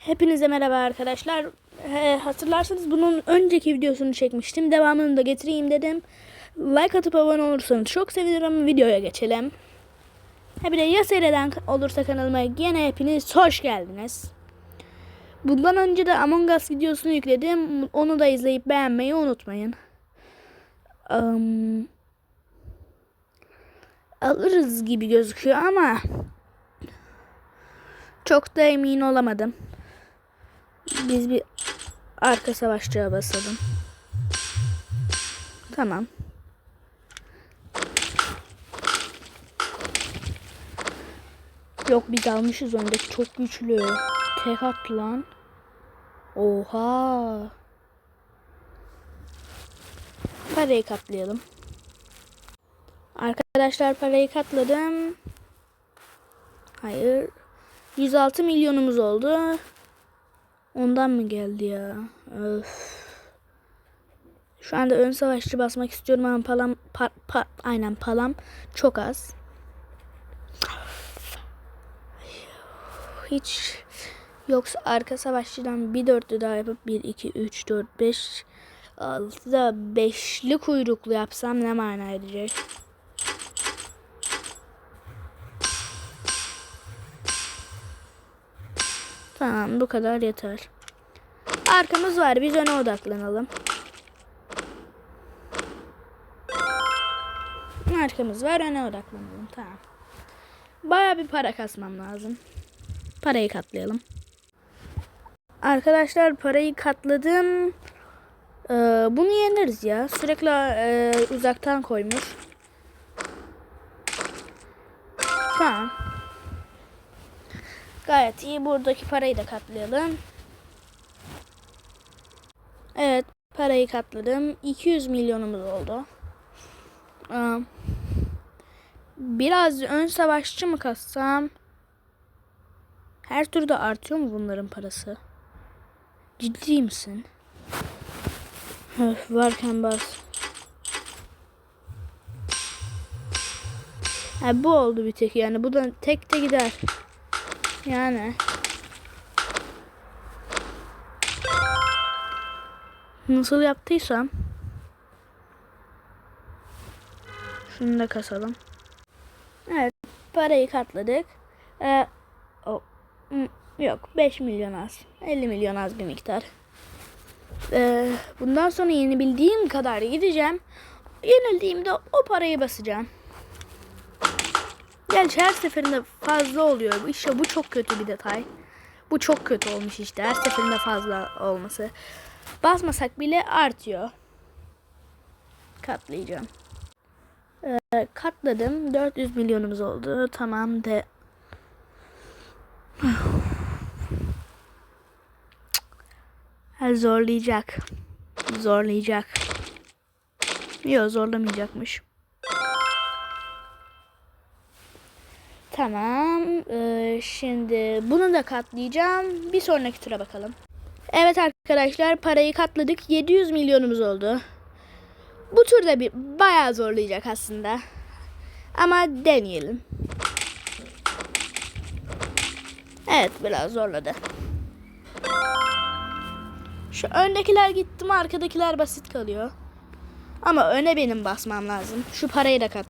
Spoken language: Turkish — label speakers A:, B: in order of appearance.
A: Hepinize merhaba arkadaşlar. He, hatırlarsanız bunun önceki videosunu çekmiştim. Devamını da getireyim dedim. Like atıp abone olursanız çok sevinirim. Videoya geçelim. Ha bir de ya seyreden olursa kanalıma yine hepiniz hoş geldiniz. Bundan önce de Among Us videosunu yükledim. Onu da izleyip beğenmeyi unutmayın. Am, alırız gibi gözüküyor ama çok da emin olamadım. Biz bir arka savaşçıya basalım. Tamam. Yok biz almışız öndeki çok güçlü. Tek attı lan. Oha. Parayı katlayalım. Arkadaşlar parayı katladım. Hayır. 106 milyonumuz oldu. Ondan mı geldi ya? Öf. Şu anda ön savaşçı basmak istiyorum ama palam pa, pa- aynen palam çok az. Hiç yoksa arka savaşçıdan bir dörtlü daha yapıp 1 2 3 4 5 6 da beşli kuyruklu yapsam ne mana edecek? Tamam bu kadar yeter. Arkamız var biz öne odaklanalım. Arkamız var öne odaklanalım tamam. Baya bir para kasmam lazım. Parayı katlayalım. Arkadaşlar parayı katladım. Ee, bunu yeneriz ya. Sürekli e, uzaktan koymuş. Tamam. Gayet iyi. Buradaki parayı da katlayalım. Evet. Parayı katladım. 200 milyonumuz oldu. Biraz ön savaşçı mı kassam? Her turda artıyor mu bunların parası? Ciddi misin? Öf, varken bas. Ha, bu oldu bir tek yani. Bu da tek de gider. Yani. Nasıl yaptıysam. Şunu da kasalım. Evet. Parayı katladık. Ee, o, yok 5 milyon az. 50 milyon az bir miktar. Ee, bundan sonra yenebildiğim kadar gideceğim. Yenildiğimde o parayı basacağım. Gerçi her seferinde fazla oluyor. İşte bu çok kötü bir detay. Bu çok kötü olmuş işte. Her seferinde fazla olması. Basmasak bile artıyor. Katlayacağım. Ee, katladım. 400 milyonumuz oldu. Tamam de. Zorlayacak. Zorlayacak. Yok zorlamayacakmış. Tamam. Ee, şimdi bunu da katlayacağım. Bir sonraki tura bakalım. Evet arkadaşlar parayı katladık. 700 milyonumuz oldu. Bu turda bir bayağı zorlayacak aslında. Ama deneyelim. Evet biraz zorladı. Şu öndekiler gitti mi arkadakiler basit kalıyor. Ama öne benim basmam lazım. Şu parayı da kat